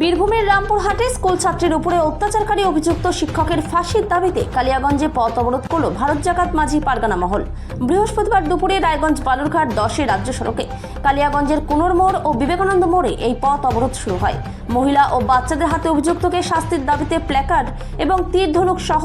বীরভূমের রামপুরহাটে স্কুল ছাত্রীর উপরে অত্যাচারকারী অভিযুক্ত শিক্ষকের ফাঁসির দাবিতে কালিয়াগঞ্জে পথ অবরোধ করল ভারত জাকাত মাঝি পারগানা মহল। বৃহস্পতিবার দুপুরে রায়গঞ্জ বালুরঘাট দশে রাজ্য সড়কে কালিয়াগঞ্জের কুনোর মোড় ও বিবেকানন্দ মোড়ে এই পথ অবরোধ শুরু হয়। মহিলা ও বাচ্চাদের হাতে অভিযুক্তকে শাস্তির দাবিতে প্ল্যাকার্ড এবং তীর ধনুক সহ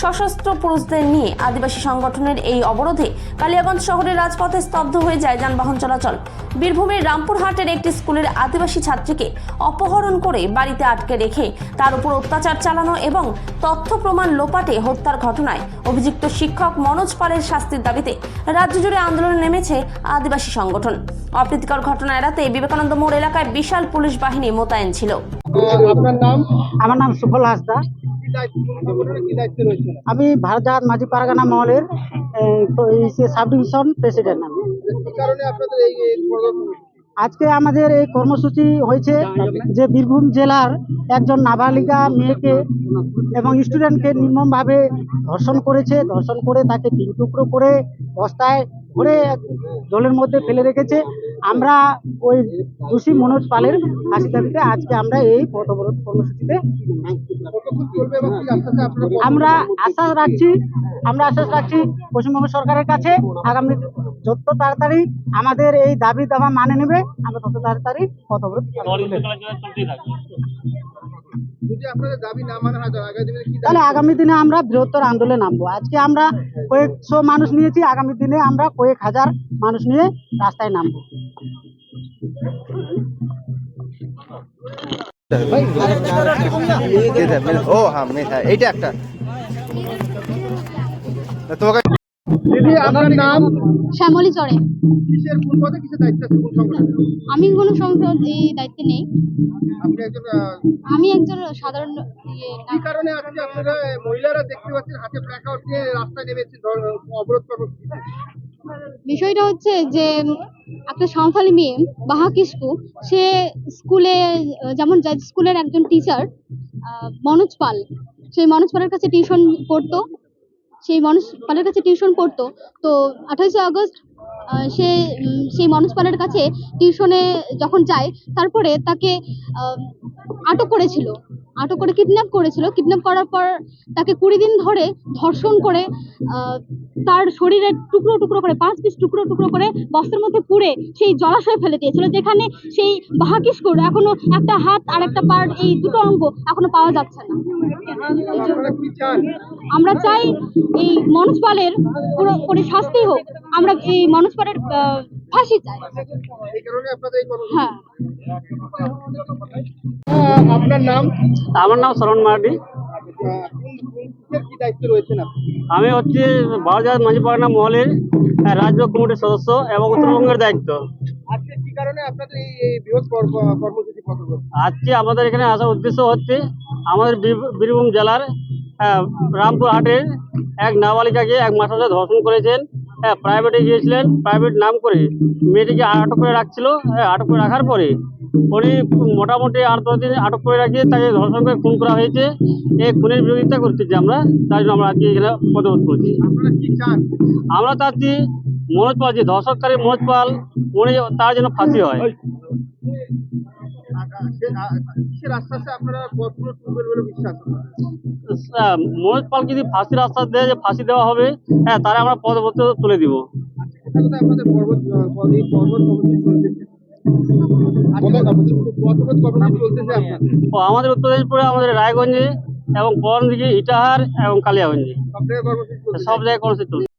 সশস্ত্র পুরুষদের নিয়ে আদিবাসী সংগঠনের এই অবরোধে কালিয়াগঞ্জ শহরের রাজপথে স্তব্ধ হয়ে যায় যানবাহন চলাচল। বীরভূমের রামপুরহাটের একটি স্কুলের আদিবাসী ছাত্রীকে অপহরণ করে বাড়িতে আটকে রেখে তার উপর অত্যাচার চালানো এবং তথ্য প্রমাণ লোপাটে হত্যার ঘটনায় অভিযুক্ত শিক্ষক মনোজ পালের শাস্তির দাবিতে রাজ্য জুড়ে আন্দোলনে নেমেছে আদিবাসী সংগঠন। অপ্রীতিকর ঘটনা এড়াতে বিবেকানন্দ মোড় এলাকায় বিশাল পুলিশ বাহিনী মোতায়েন ছিল। আপনার নাম? আমার নাম সুফল হাসদা আমি ভারত জাহাজ মাঝি পারগানা মহলের সাব ডিভিশন প্রেসিডেন্ট আমি। আজকে আমাদের এই কর্মসূচি হয়েছে যে বীরভূম জেলার একজন নাবালিকা মেয়েকে এবং স্টুডেন্টকে নির্মমভাবে ধর্ষণ করেছে, ধর্ষণ করে তাকে তিন টুকরো করে বস্তায় ভরে জলের মধ্যে ফেলে রেখেছে। আমরা ওই দোষী মনোজ পালের ফাঁসি দাবিতে আজকে আমরা এই পথ অবরোধ কর্মসূচিতে আমরা আশ্বাস রাখছি, আমরা আশ্বাস রাখছি পশ্চিমবঙ্গ সরকারের কাছে। আগামী যত তাড়াতাড়ি আমাদের এই দাবি দাবা মানে নেবে আমরা তত তাড়াতাড়ি কত তাহলে আগামী দিনে আমরা বৃহত্তর আন্দোলনে নামবো। আজকে আমরা কয়েকশো মানুষ নিয়েছি আগামী দিনে আমরা কয়েক হাজার মানুষ নিয়ে রাস্তায় নামবো। ও হ্যাঁ এইটা একটা। তোমাকে দিদি আপনার নাম? শ্যামলী চড়ে কিসের কোন পদে কিসের দায়িত্ব আছে কোন সংগঠনের? আমি কোনো সংসদ এই দায়িত্বে নেই। আপনি একজন আহ, আমি একজন সাধারণ ইয়ে কি কারণে আজকে আপনারা মহিলারা দেখতে পাচ্ছেন হাতে প্ল্যাকার্ড নিয়ে রাস্তায় নেমেছেন অবরোধ কর্মসূচি বিষয়টা হচ্ছে যে একটা সাঁওতালি মেয়ে বাহা কিস্কু সে স্কুলে যেমন স্কুলের একজন টিচার মনোজ পাল সেই মনোজ পালের কাছে টিউশন পড়তো। সেই মনোজ পালের কাছে টিউশন পড়তো। তো আঠাশে আগস্ট সে সেই মনোজ পালের কাছে টিউশনে যখন যায়, তারপরে তাকে আটক করেছিল। আটক করে কিডন্যাপ করেছিল। কিডন্যাপ করার পর তাকে কুড়ি দিন ধরে ধর্ষণ করে তার শরীরের টুকরো টুকরো করে পাঁচ পিস টুকরো টুকরো করে বস্তার মধ্যে পুড়ে সেই জলাশয়ে ফেলে দিয়েছিল যেখানে সেই বাহাকিস্কুর এখনও একটা হাত আর একটা পার্ট এই দুটো অঙ্গ এখনও পাওয়া যাচ্ছে না। আমরা চাই এই মনোজ পালের পুরোপুরি শাস্তি হোক। আমরা এই মনোজ পালের ফাঁসি চাই। হ্যাঁ। আপনার নাম? আমার নাম শরণ মার্ডি আমি হচ্ছে বারোজাত মাঝিপাড়া মহলের রাজ্য কমিটির সদস্য এবং উত্তরবঙ্গের দায়িত্ব। আজকে আমাদের এখানে আসার উদ্দেশ্য হচ্ছে আমাদের বীরভূম জেলার আহ, রামপুর হাটের এক নাবালিকাকে এক মাস্টারে ধর্ষণ করেছেন হ্যাঁ প্রাইভেটে গিয়েছিলেন প্রাইভেট নাম করে মেয়েটিকে আটক করে রাখছিল হ্যাঁ, আটক করে রাখার পরে উনি মোটামুটি আট দশ দিন আটক করে রাখিয়ে তাকে ধর্ষণ করে খুন করা হয়েছে। এই খুনের বিরোধিতা করতেছি আমরা তাই জন্য আমরা আজকে এখানে পদবোধ করছি। আমরা চাচ্ছি মনোজ পাল যে ধর্ষককারী মনোজ পাল উনি তার জন্য ফাঁসি হয়। মনোজ পালকে যদি ফাঁসির আশ্বাস দেয় যে ফাঁসি দেওয়া হবে হ্যাঁ তারা আমরা পদপত্র তুলে দিব। আপনাদের ও আমাদের উত্তর দিনাজপুরে আমাদের রায়গঞ্জে এবং করণদিঘি ইটাহার এবং কালিয়াগঞ্জে। সব জায়গায় কর্মসূচি